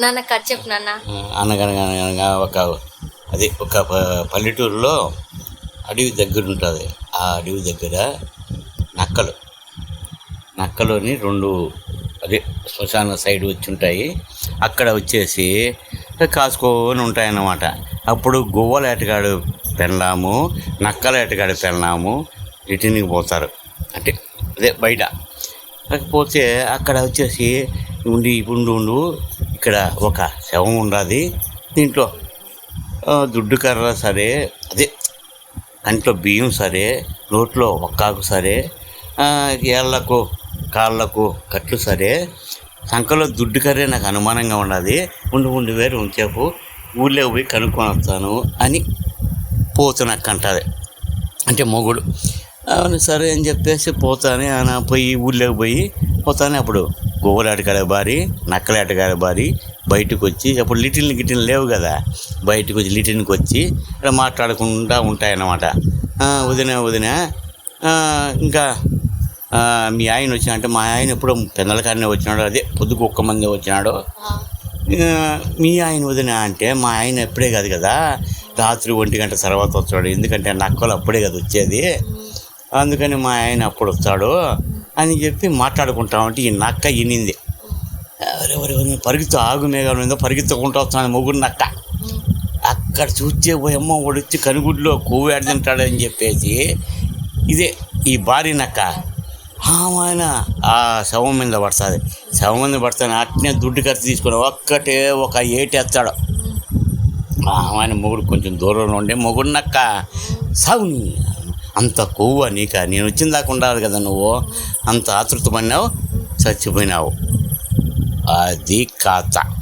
నాన్న కట్ చెప్పు నాన్న. ఒక అది ఒక ప- పల్లెటూరులో అడవి దగ్గర ఉంటుంది. ఆ అడవి దగ్గర నక్కలు నక్కలోని రెండు అదే శ్మశాన సైడ్ వచ్చి ఉంటాయి అక్కడ వచ్చేసి కాసుకొని ఉంటాయన్నమాట. అప్పుడు గువ్వల ఏటగాడు పెళ్ళాము నక్కల ఏటగాడు పెళ్ళాము ఇటునికి పోతారు. అంటే అదే బయట. కాకపోతే అక్కడ వచ్చేసి ఉండి ఉండు ఉండు ఇక్కడ ఒక శవం ఉండాది. దీంట్లో దుడ్డు కర్ర సరే అదే కంట్లో బియ్యం సరే నోట్లో ఒక్కాకు సరే ఏళ్ళకు ఏళ్ళకు కాళ్ళకు కట్లు సరే సంకలో దుడ్డు కర్రే నాకు అనుమానంగా ఉన్నది ఉండి ఉండి వేరు ఉంచేపు ఊళ్ళోకి పోయి కనుక్కొని వస్తాను అని పోతున్నక్క అంటది. అంటే మొగుడు సరే అని చెప్పేసి పోతానే ఆయన పోయి ఊళ్ళోకి పోయి పోతానే అప్పుడు గోవులాటకాడ బారి నక్కలాటకాడ బారి బయటకు వచ్చి అప్పుడు లిటిల్ గిటిల్ లేవు కదా. బయటకు వచ్చి లిటిల్కి వచ్చి ఇక్కడ మాట్లాడకుండా ఉంటాయన్నమాట. వదిన వదిన ఇంకా మీ ఆయన వచ్చిన అంటే మా ఆయన ఎప్పుడో పెద్దల కాడనే వచ్చినాడు అదే పొద్దుకు ఒక్క మంది వచ్చినాడు. మీ ఆయన వదిన అంటే మా ఆయన ఎప్పుడే కాదు కదా రాత్రి ఒంటి గంట తర్వాత వస్తాడు. ఎందుకంటే నక్కలు అప్పుడే కదా వచ్చేది. అందుకని మా ఆయన అప్పుడు వస్తాడు. అని చెప్పి మాట్లాడుకుంటా ఉంటే ఈ నక్క ఇనింది ఎవరెవరెవరి పరిగెత్తు ఆగు మేఘాలు ఉందో పరిగెత్తుకుంటూ వస్తున్నాను మొగుడు నక్క. అక్కడ చూస్తే పోయమ్మ వచ్చి కనుగుడ్లో కూవేడుతుంటాడని చెప్పేసి ఇదే ఈ భారీ నక్క. ఆయన ఆ శవం మీద పడుతుంది. శవం మీద పడుతుంది అట్నే దుడ్డు ఖర్చు తీసుకుని ఒక్కటే ఒక ఏటేస్తాడు ఆయన మొగుడు కొంచెం దూరంలో ఉండే మొగుడు నక్క. సాగుని. అంత కొవ్వ నీక నేను వచ్చిన దాకా ఉండాలి కదా నువ్వు. అంత ఆతృత పడినావు చచ్చిపోయినావు. అది కథ.